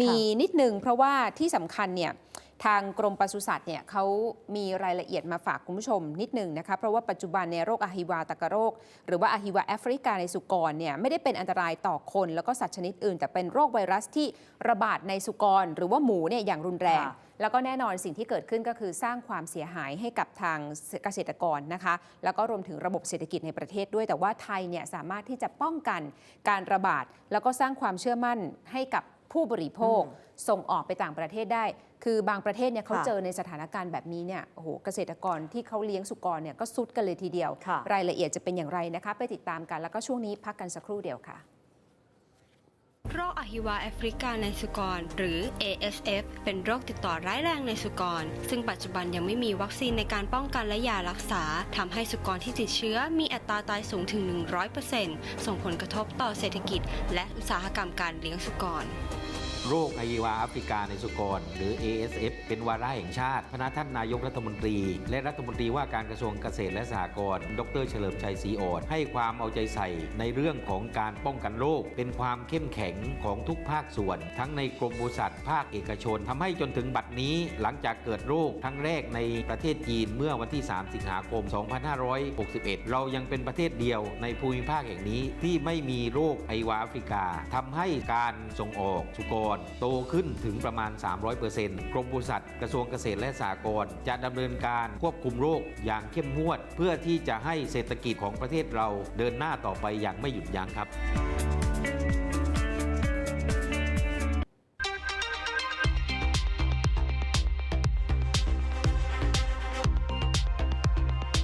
มีนิดนึงเพราะว่าที่สำคัญเนี่ยทางกรมปศุสัตว์เนี่ยเขามีรายละเอียดมาฝากคุณผู้ชมนิดนึงนะคะเพราะว่าปัจจุบันในยโรคอะฮิวาตากโรค หรือว่าอะฮิวาแอฟริกาในสุกรเนี่ยไม่ได้เป็นอันตรายต่อคน แล้วก็สัตว์ชนิดอื่น แต่เป็นโรคไวรัสที่ระบาดในสุกร หรือว่าหมูเนี่ยอย่างรุนแรงค่ะแล้วก็แน่นอนสิ่งที่เกิดขึ้นก็คือสร้างความเสียหายให้กับทางเกษตรกรนะคะ แล้วก็รวมถึงระบบเศรษฐกิจในประเทศด้วยแต่ว่าไทยเนี่ยสามารถที่จะป้องกันการระบาด แล้วก็สร้างความเชื่อมั่นให้กับ ผู้บริโภคส่งออกไปต่างประเทศได้ คือบางประเทศเนี่ยเขาค่ะเจอในสถานการณ์แบบนี้เนี่ยโอ้โหเกษตรกรที่เขาเลี้ยงสุกรเนี่ยก็สุดกันเลยทีเดียวค่ะรายละเอียดจะเป็นอย่างไรนะคะ ไปติดตามกันแล้วก็ช่วงนี้พักกันสักครู่เดียวค่ะโรคอะฮิวาแอฟริกาในสุกร หรือ ASF เป็นโรคติดต่อร้ายแรงในสุกร ซึ่งปัจจุบันยังไม่มีวัคซีนในการป้องกันและยารักษาทำให้สุกรที่ติดเชื้อมีอัตราตายสูงถึง 100%ส่งผลกระทบต่อเศรษฐกิจ และอุตสาหกรรมการเลี้ยงสุกร โรคไอวาแอฟริกาในสุกร หรือ ASF เป็นวาระแห่งชาติพระท่านนายกรัฐมนตรี และรัฐมนตรีว่าการกระทรวงเกษตรและสหกรณ์ดรเฉลิมชัยศรีอ่อนให้ความเอาใจใส่ในเรื่องของการป้องกันโรคเป็นความเข้มแข็งของทุกภาคส่วน ทั้งในกรมบริษัทภาคเอกชนทำให้จนถึงบัดนี้หลังจากเกิดโรคครั้งแรกในประเทศจีนเมื่อวันที่ 3 สิงหาคม 2561 เรายังเป็นประเทศเดียวในภูมิภาคแห่งนี้ที่ไม่มีโรคไอวาแอฟริกาทำให้การส่งออกสุกรโตขึ้นถึงประมาณ 300%กรมบริษัทกระทรวงเกษตรและสหกรณ์จะดำเนินการควบคุมโรคอย่างเข้มงวด เพื่อที่จะให้เศรษฐกิจของประเทศเราเดินหน้าต่อไปอย่างไม่หยุดยั้งครับ